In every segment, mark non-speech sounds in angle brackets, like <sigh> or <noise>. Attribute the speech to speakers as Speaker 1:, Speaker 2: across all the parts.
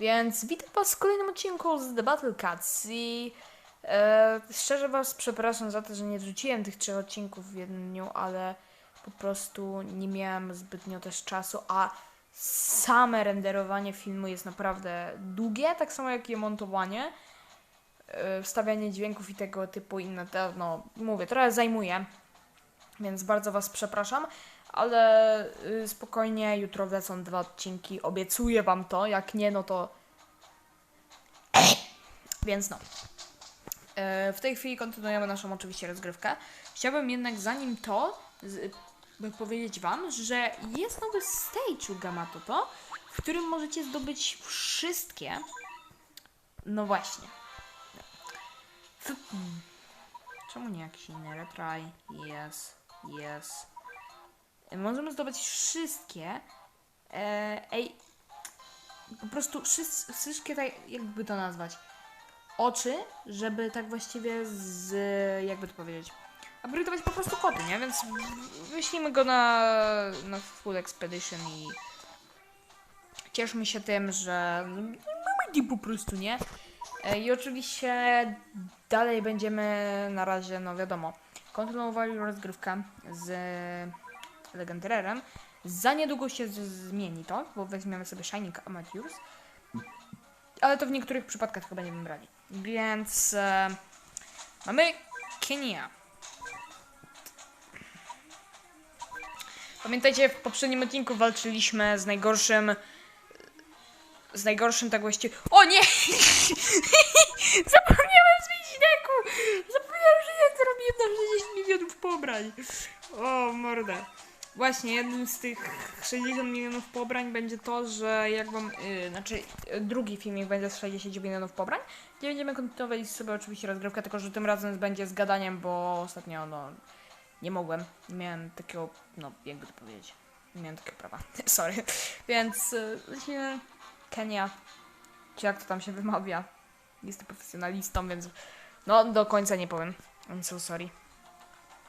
Speaker 1: Więc witam was w kolejnym odcinku z The Battle Cats i e, szczerze was przepraszam za to, że nie wrzuciłem tych trzech odcinków w jednym dniu, ale po prostu nie miałem zbytnio też czasu, a same renderowanie filmu jest naprawdę długie, tak samo jak i montowanie, e, wstawianie dźwięków i tego typu inne, te, no mówię, trochę zajmuje, więc bardzo was przepraszam, ale y, spokojnie, jutro wlecą dwa odcinki, obiecuję wam to, jak nie, no to więc no. E, W tej chwili kontynuujemy naszą oczywiście rozgrywkę. Chciałbym jednak zanim to by powiedzieć Wam, że jest nowy stage u Gamatoto, w którym możecie zdobyć wszystkie. No właśnie. W... Czemu nie jakiś inny retry? Yes, yes. Możemy zdobyć wszystkie. E, ej, po prostu wszystkie tak, jakby to nazwać, oczy, żeby tak właściwie z, jakby to powiedzieć, upgrade'ować po prostu koty, nie? Więc wyślijmy go na, na full expedition i cieszmy się tym, że mamy po prostu, nie? E, I oczywiście dalej będziemy na razie, no wiadomo, kontynuowali rozgrywkę z Legendarerem. Za niedługo się zmieni to, bo weźmiemy sobie Shining Amateurs. Ale to w niektórych przypadkach chyba nie brali. Więc e, mamy Kenia. Pamiętajcie, w poprzednim odcinku walczyliśmy z najgorszym. Z najgorszym tak właściwie. O nie! <laughs> Zapomniałem zmienić deku! Zapomniałem, że ja zrobiłem na 60 milionów pobrań. O, mordę. Właśnie, jednym z tych 60 milionów pobrań będzie to, że jak wam, yy, znaczy drugi filmik będzie z 60 milionów pobrań, gdzie będziemy kontynuowali sobie oczywiście rozgrywkę, tylko że tym razem będzie z gadaniem, bo ostatnio no nie mogłem, nie miałem takiego, no jakby to powiedzieć, nie miałem takiego prawa, <laughs> sorry, więc yy, lecimy Kenia, czy jak to tam się wymawia, jestem profesjonalistą, więc no do końca nie powiem, I'm so sorry,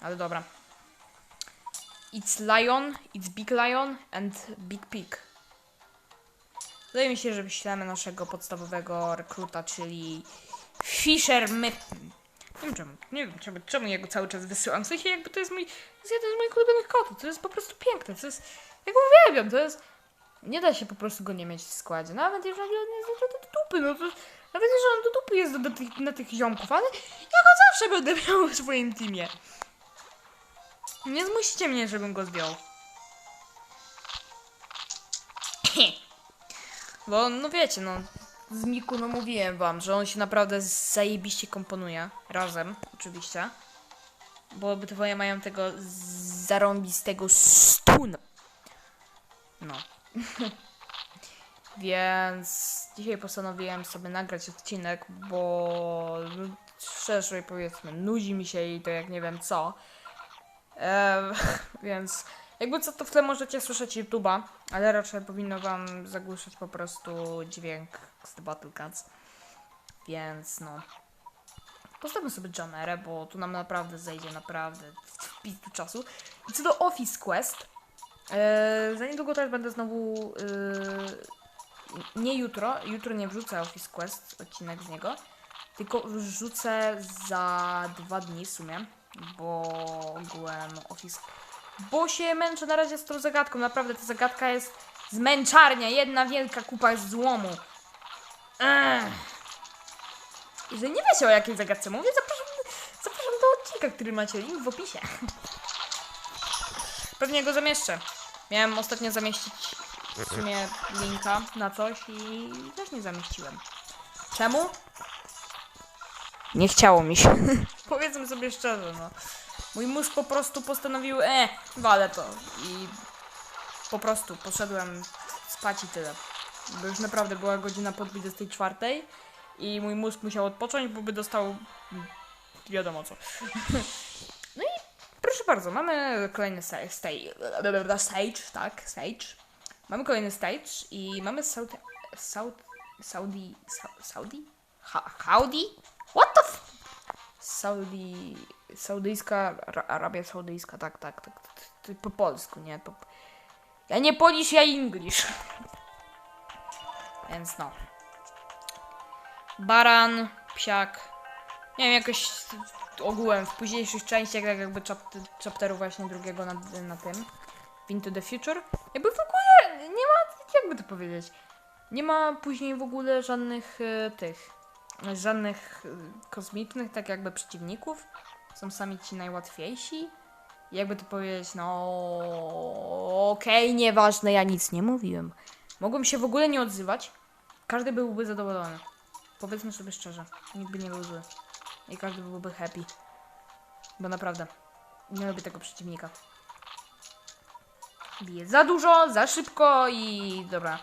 Speaker 1: ale dobra. It's lion, it's big lion and big pig. Wydaje mi się, że wyślemy naszego podstawowego rekruta, czyli Fisher Mitten. Nie wiem czemu, nie wiem czemu, czemu ja go cały czas wysyłam. W sensie jakby to jest mój, to jest jeden z moich ulubionych kotów. To jest po prostu piękne, to jest, ja go uwielbiam, to jest, nie da się po prostu go nie mieć w składzie. Nawet jeżeli on jest do dupy, no to, nawet jeżeli on do dupy jest do, do tych, na tych ziomków, ale ja go zawsze będę miał w swoim teamie. Nie zmusicie mnie, żebym go zdjął. Bo no wiecie, no z Miku no mówiłem wam, że on się naprawdę zajebiście komponuje. Razem, oczywiście. Bo obydwoje mają tego zarąbistego stun. No. <laughs> Więc dzisiaj postanowiłem sobie nagrać odcinek, bo no, szczerze powiedzmy, nudzi mi się i to jak nie wiem co. <laughs> Więc jakby co to w tle możecie słyszeć YouTube'a, ale raczej powinno wam zagłuszać po prostu dźwięk z The Battle Cats. Więc no. Postawmy sobie Janerę, bo tu nam naprawdę zejdzie naprawdę w pizdu czasu. I co do Office Quest, eee, za niedługo też będę znowu eee, nie jutro, jutro nie wrzucę Office Quest, odcinek z niego, tylko wrzucę za dwa dni w sumie, bo ogółem Office... Bo się męczę na razie z tą zagadką, naprawdę ta zagadka jest zmęczarnia, jedna wielka kupa złomu. Ech. Jeżeli nie wiecie o jakiej zagadce mówię, zapraszam, zapraszam do odcinka, który macie link w opisie. Pewnie go zamieszczę. Miałem ostatnio zamieścić w sumie linka na coś i też nie zamieściłem. Czemu? Nie chciało mi się. <laughs> Powiedzmy sobie szczerze, no. Mój mózg po prostu postanowił, e, walę to. I po prostu poszedłem spać i tyle. Bo już naprawdę była godzina po 24 i mój mózg musiał odpocząć, bo by dostał wiadomo co. <laughs> No i proszę bardzo, mamy kolejny sta- stage, stage, tak, stage. Mamy kolejny stage i mamy Saudi, Saudi, Saudi, Sa- Saudi? Ha, Howdy? What the f... Saudi... Saudyjska... Ara- Arabia Saudyjska, tak, tak, tak. Po polsku, nie? Po... Ja nie Polish, ja English. Więc no. baran, psiak. Nie wiem, jakoś ogółem w późniejszych częściach, tak jakby chap chapteru właśnie drugiego na, na tym. Into the Future. Jakby w ogóle nie ma, jakby to powiedzieć, nie ma później w ogóle żadnych e, tych, żadnych e, kosmicznych, tak jakby przeciwników. Są sami ci najłatwiejsi. Jakby to powiedzieć, no okej, nieważne, ja nic nie mówiłem. Mogłem się w ogóle nie odzywać. Każdy byłby zadowolony. Powiedzmy sobie szczerze, nikt by nie był zły. I każdy byłby happy. Bo naprawdę, nie lubię tego przeciwnika. Bije za dużo, za szybko i dobra.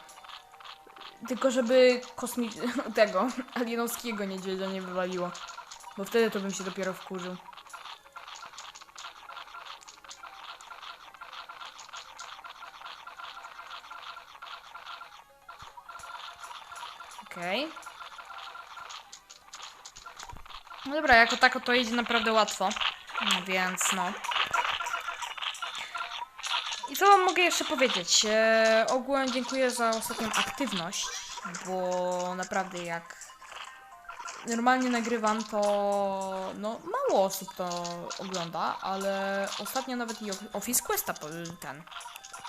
Speaker 1: Tylko żeby kosmi... <laughs> tego, alienowskiego niedźwiedzia nie wywaliło. Bo wtedy to bym się dopiero wkurzył. Okej. No dobra, jako tako to idzie naprawdę łatwo. No więc no. Co mogę jeszcze powiedzieć? E, ogółem dziękuję za ostatnią aktywność, bo naprawdę jak normalnie nagrywam, to no mało osób to ogląda, ale ostatnio nawet i Office Questa ten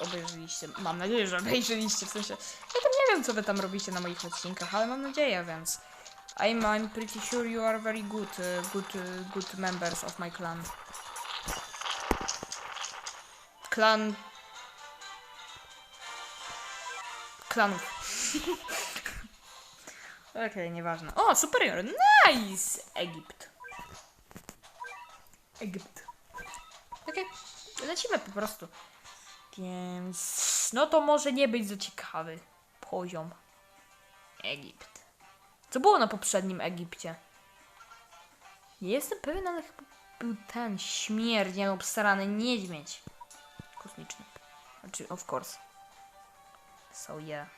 Speaker 1: obejrzyliście. Mam nadzieję, że obejrzyliście, w sensie ja tam nie wiem, co wy tam robicie na moich odcinkach, ale mam nadzieję, więc I'm, I'm pretty sure you are very good, uh, good, uh, good members of my clan. Klan... Klanów. <laughs> Okej, nieważne. O, superior! Nice! Egipt. Egipt. Okej, lecimy po prostu. Więc... No to może nie być za ciekawy poziom. Egipt. Co było na poprzednim Egipcie? Nie jestem pewien, ale chyba był ten śmierdziel obstarany niedźwiedź. Kosmiczny. Znaczy, of course. So yeah.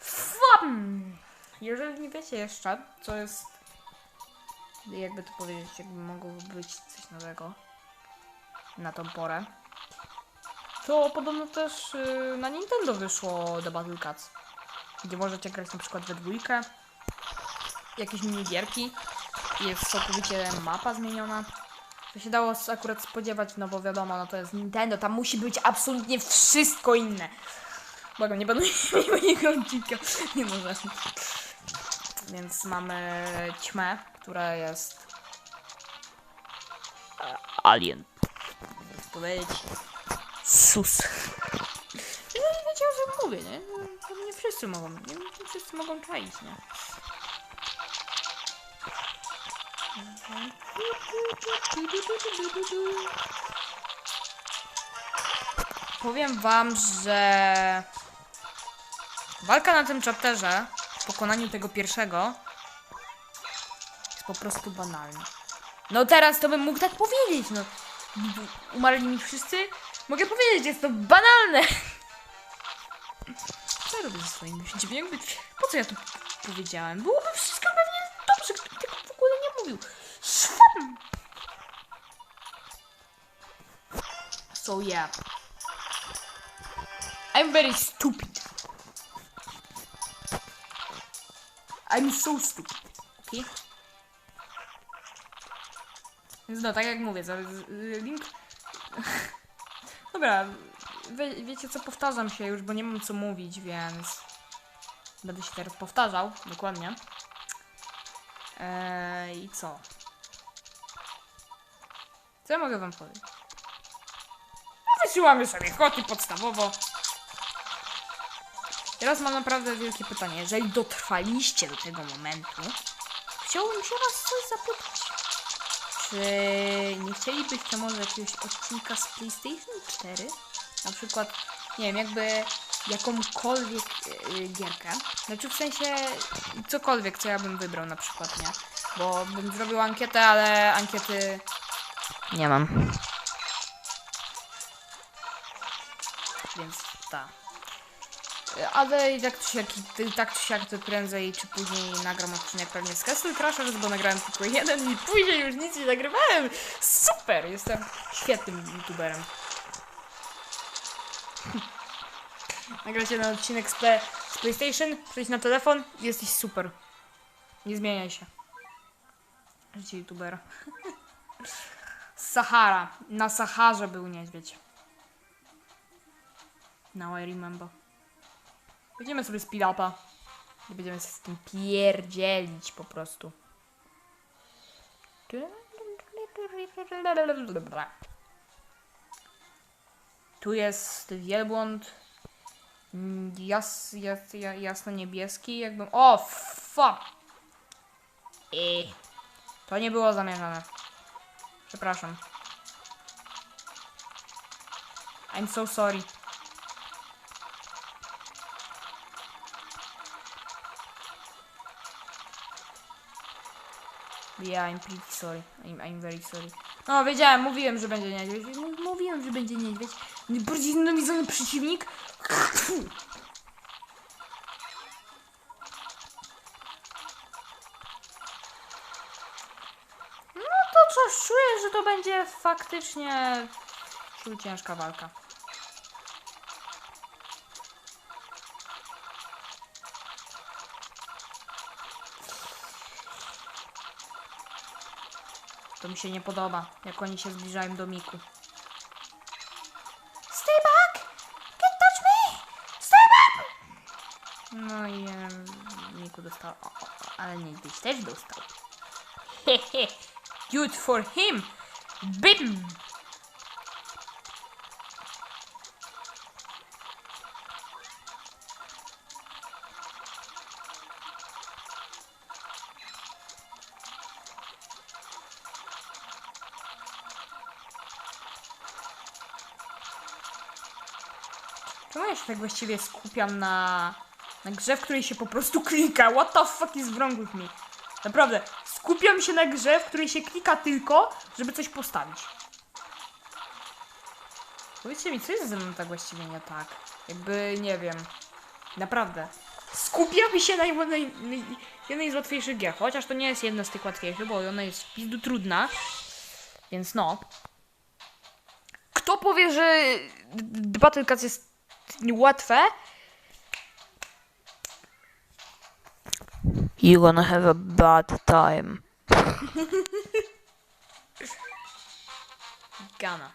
Speaker 1: Fum! Jeżeli nie wiecie jeszcze, co jest... Jakby to powiedzieć, jakby mogło być coś nowego na tą porę. To podobno też y, na Nintendo wyszło The Battle Cats gdzie możecie grać na przykład we dwójkę, jakieś minigierki, jest całkowicie mapa zmieniona. To się dało akurat spodziewać, no bo wiadomo, no to jest Nintendo, tam musi być absolutnie wszystko inne. Błagam, nie będę <laughs> nie będzie odcinka, nie może. Więc mamy ćmę, która jest e, alien. Jak powiedzieć sus. No i wiecie o czym mówię, nie? No, To nie wszyscy mogą, nie, nie wszyscy mogą czaić, nie? Powiem wam, że walka na tym chapterze w pokonaniu tego pierwszego jest po prostu banalna. No teraz to bym mógł tak powiedzieć, no. Umarli mi wszyscy? Mogę powiedzieć, jest to banalne. Co ja robię ze swoim? Jakby, po co ja to powiedziałem? Byłoby wszystko pewnie dobrze, gdybym tego Szwam! So yeah. I'm very stupid. I'm so stupid. Okay? Więc no, tak jak mówię, link... <laughs> Dobra, wie, wiecie co, powtarzam się już, bo nie mam co mówić, więc... Będę się teraz powtarzał, dokładnie. Eee, I co? Co ja mogę wam powiedzieć? No, Wysyłamy sobie koty podstawowo. Teraz mam naprawdę wielkie pytanie. Jeżeli dotrwaliście do tego momentu, chciałbym się was coś zapytać. Czy nie chcielibyście może jakiegoś odcinka z PlayStation 4? Na przykład, nie wiem, jakby jakąkolwiek yy, gierkę. Znaczy w sensie cokolwiek, co ja bym wybrał na przykład, nie? Bo bym zrobił ankietę, ale ankiety nie mam. Więc tak. Ale i tak czy siak, i tak czy siak to prędzej czy później nagram odcinek pewnie z Castle Crashers, bo nagrałem tylko jeden i później już nic nie nagrywałem. Super! Jestem świetnym youtuberem. Nagrać jeden odcinek z, play, z PlayStation, przejść na telefon i jesteś super. Nie zmieniaj się. Życie youtubera. <laughs> Sahara. Na Saharze był niedźwiedź. Now I remember. Będziemy sobie speed upa. I będziemy się z tym pierdzielić po prostu. Tu jest wielbłąd mm, jas, jas, ja- jasno-niebieski, jakbym... O, fuck! Ej. To nie było zamierzone. Przepraszam. I'm so sorry. Yeah, I'm pretty sorry. I'm, I'm very sorry. No, wiedziałem, mówiłem, że będzie niedźwiedź. Mówiłem, że będzie niedźwiedź. Bardziej znienawidzony przeciwnik. No to coś czuję, że to będzie faktycznie ciężka walka. To mi się nie podoba, jak oni się zbliżają do Miku. No i em, Miku dostał, o, o, ale niedźwiedź też dostał. Hehe, <laughs> good for him! Bim! Czemu ja się tak właściwie skupiam na, na grze, w której się po prostu klika? What the fuck is wrong with me? Naprawdę, skupiam się na grze, w której się klika tylko, żeby coś postawić. Powiedzcie mi, co jest ze mną tak właściwie nie tak? Jakby, nie wiem. Naprawdę. Skupiam się na jednej, jednej z łatwiejszych gier, chociaż to nie jest jedna z tych łatwiejszych, bo ona jest pizdu trudna. Więc no. Kto powie, że Battle Cats jest łatwe?
Speaker 2: You're gonna have a bad time. <laughs>
Speaker 1: Gana.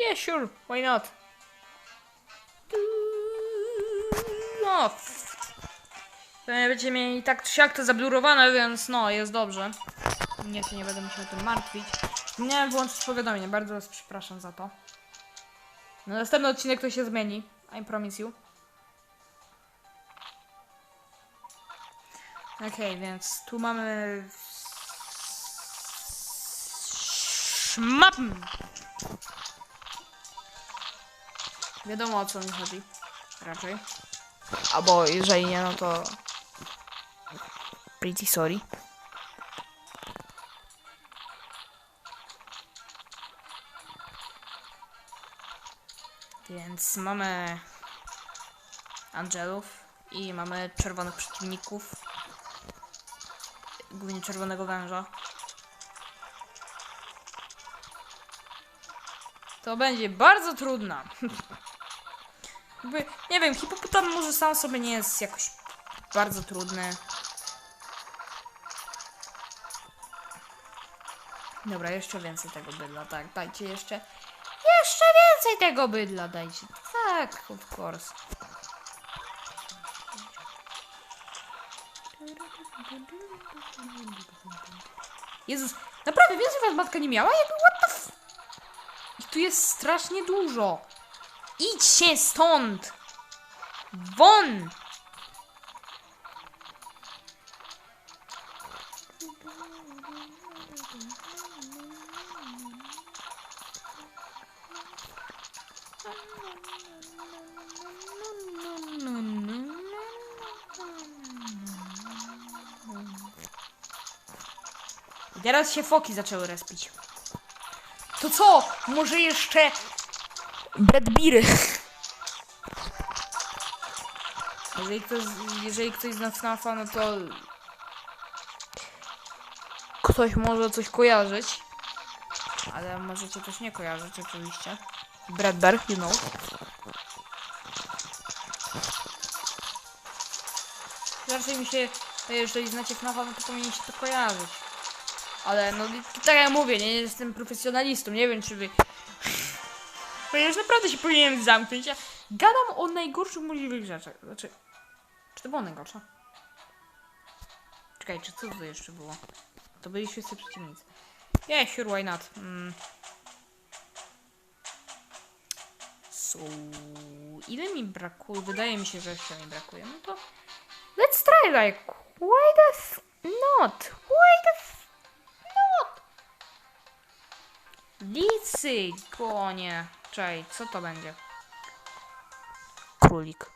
Speaker 1: Yeah, sure, why not? No. Będziecie mieli tak czy siak to zablurowane, więc no, jest dobrze. Nie, to nie będę musiał o tym martwić. Miałem włączyć powiadomienie, bardzo was przepraszam za to. Na następny odcinek to się zmieni. I promise you. Okej, więc tu mamy... Szmapm! Wiadomo o co mi chodzi. Raczej. Albo jeżeli nie, no to... Pretty sorry. Więc mamy Angelów i mamy czerwonych przeciwników. Głównie czerwonego węża. To będzie bardzo trudna. Nie wiem, hipopotam może sam sobie nie jest jakoś bardzo trudny. Dobra, jeszcze więcej tego bydla, tak, dajcie jeszcze. Jeszcze więcej tego bydla dajcie. Tak, of course. Jezus, naprawdę więcej was matka nie miała? Jakby what the f... Ich tu jest strasznie dużo. Idźcie stąd! Won! Teraz się foki zaczęły respić. To co? Może jeszcze Bradbiry. Jeżeli ktoś, jeżeli ktoś zna FNAFa, no to ktoś może coś kojarzyć. Ale możecie też nie kojarzyć oczywiście. Bradbury, you know. Raczej mi się, jeżeli znacie FNAFa, no to powinien się to kojarzyć. Ale no, tak jak mówię, nie jestem profesjonalistą, nie wiem czy wy... Ponieważ naprawdę się powinienem zamknąć. Ja gadam o najgorszych możliwych rzeczach. Znaczy, czy to było najgorsze? Czekaj, czy co to jeszcze było? To byli wszyscy przeciwnicy. Yeah, sure, why not? Mm. So, ile mi brakuje? Wydaje mi się, że jeszcze mi brakuje. No to let's try like, why the f not? Why the f Licy, konie. Czekaj, co to będzie?
Speaker 2: Królik.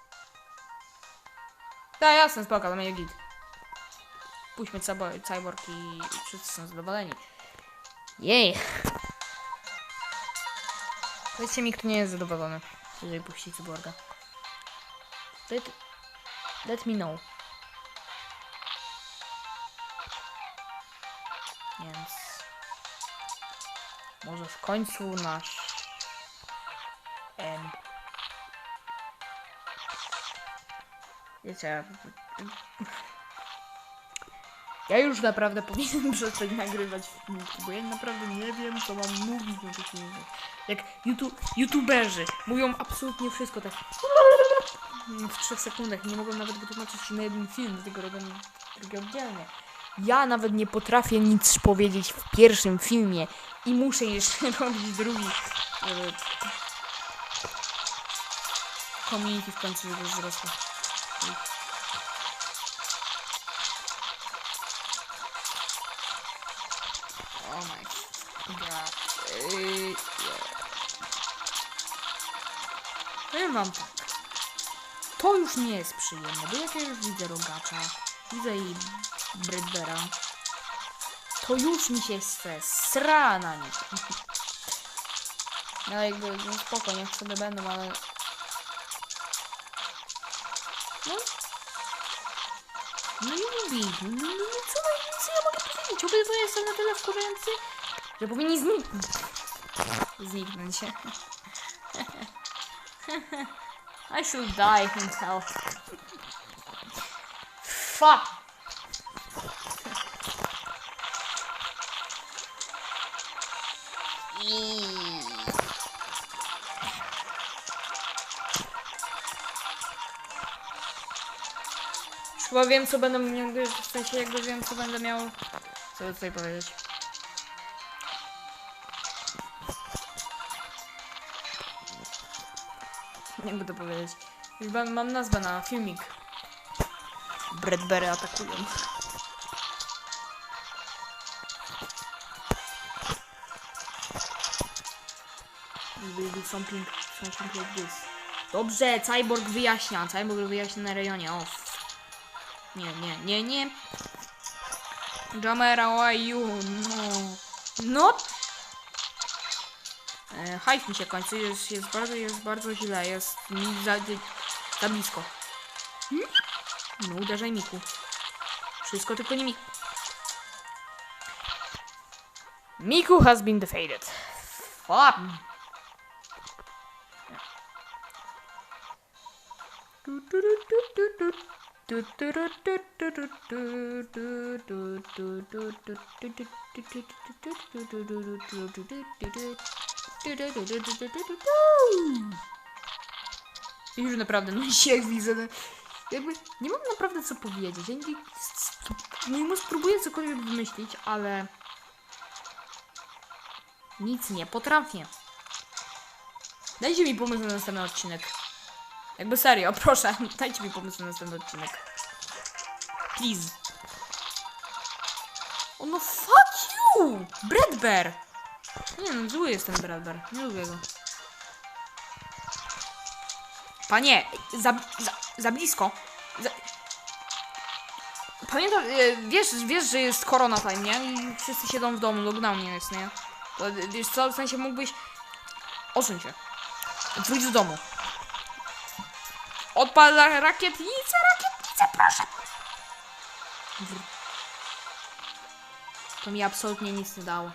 Speaker 1: Tak, jasne, spoko, to będzie git. Puśćmy cybo- cyborg i wszyscy są zadowoleni. Jej! Powiedzcie mi, kto nie jest zadowolony, jeżeli puści cyborga. Let, let me know. Więc... Może w końcu nasz... Em, wiecie... Ja już naprawdę <laughs> powinienem przestać nagrywać filmiki, bo ja naprawdę nie wiem, co mam mówić na tych filmikach. Jak YouTube, youtuberzy mówią absolutnie wszystko tak w trzech sekundach. Nie mogą nawet wytłumaczyć na jeden film, dlatego robią drugie oddzielnie. Ja nawet nie potrafię nic powiedzieć w pierwszym filmie i muszę jeszcze <laughs> robić drugi. Community w końcu już wzrosło. Oh my god. Yy, Powiem wam tak. To już nie jest przyjemne, bo jak ja już widzę rogacza, widzę i Bradbera, to już mi się chce sra na nich. No jakby, no spoko, niech sobie będą, ale... No. No i mówię, no, no, no, no co, no, co ja mogę powiedzieć? Obydwoje są na tyle wkurzający, że powinni zniknąć. Zniknąć się. <laughs> I should die himself. Fuck. Chyba wiem co będę miał, w sensie jakby wiem co będę miał, co tutaj powiedzieć. Nie będę powiedzieć. Już mam, mam nazwę na filmik. Bradbury atakują. Something, something like this. Dobrze, Cyborg wyjaśnia. Cyborg wyjaśnia na rejonie. O. Nie, nie, nie, nie. Jamera, why you? No. No. E, Hajs mi się kończy, jest, jest bardzo, jest bardzo źle, jest mi za, za blisko. No uderzaj Miku. Wszystko tylko nie Miku. Miku has been defeated. Fuck. Już naprawdę, no <laughs> się jak widzę, no, jakby nie mam naprawdę co powiedzieć. Ja nie, mój mózg próbuje cokolwiek wymyślić, ale nic nie potrafię. Dajcie mi pomysł na następny odcinek. Jakby serio, <laughs> proszę, dajcie mi pomysł na następny odcinek. Please. O no fuck you! Bradbear! Nie no, zły jest ten Bradbear. Nie lubię go. Panie, za, za, za blisko. Za... Pamiętam, e, wiesz, wiesz, że jest korona time, nie? I wszyscy siedzą w domu, lockdown nie jest, nie? To, wiesz co, w sensie mógłbyś... Odsuń się. Wróć do domu. Odpal ra- rakietnicę, rakietnicę, proszę. To mi absolutnie nic nie dało.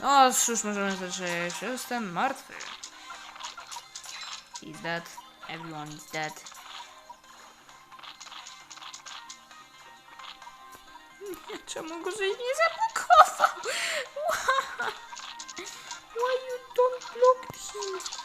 Speaker 1: No cóż, możemy zacząć. Jestem martwy. He's dead. Everyone is dead. <laughs> Czemu go żeś nie zablokował? <laughs> Why you don't block him?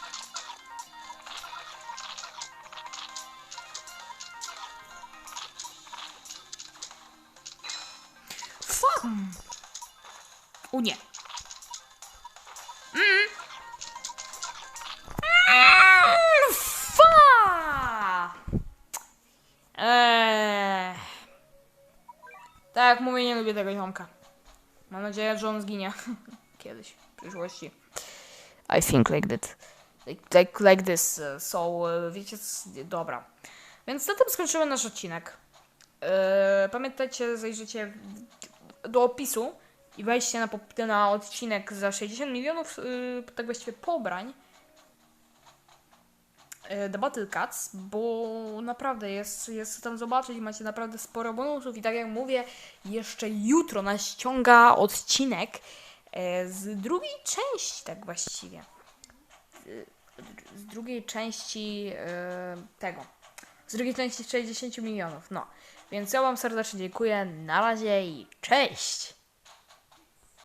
Speaker 1: Lubię tego ziomka. Mam nadzieję, że on zginie. <laughs> Kiedyś, w przyszłości. I think like that. Like, like, like this. uh, So, uh, wiecie, dobra. Więc na tym skończymy nasz odcinek. Eee, pamiętajcie, zajrzycie w- do opisu i wejdźcie na, na odcinek za 60 milionów, yy, tak właściwie pobrań. E, The Battle Cats, bo naprawdę jest, jest tam zobaczyć macie naprawdę sporo bonusów i tak jak mówię, jeszcze jutro nas ściąga odcinek e, z drugiej części, tak właściwie. Z- Z drugiej części e, tego. Z drugiej części 60 milionów, no. Więc ja Wam serdecznie dziękuję, na razie i cześć!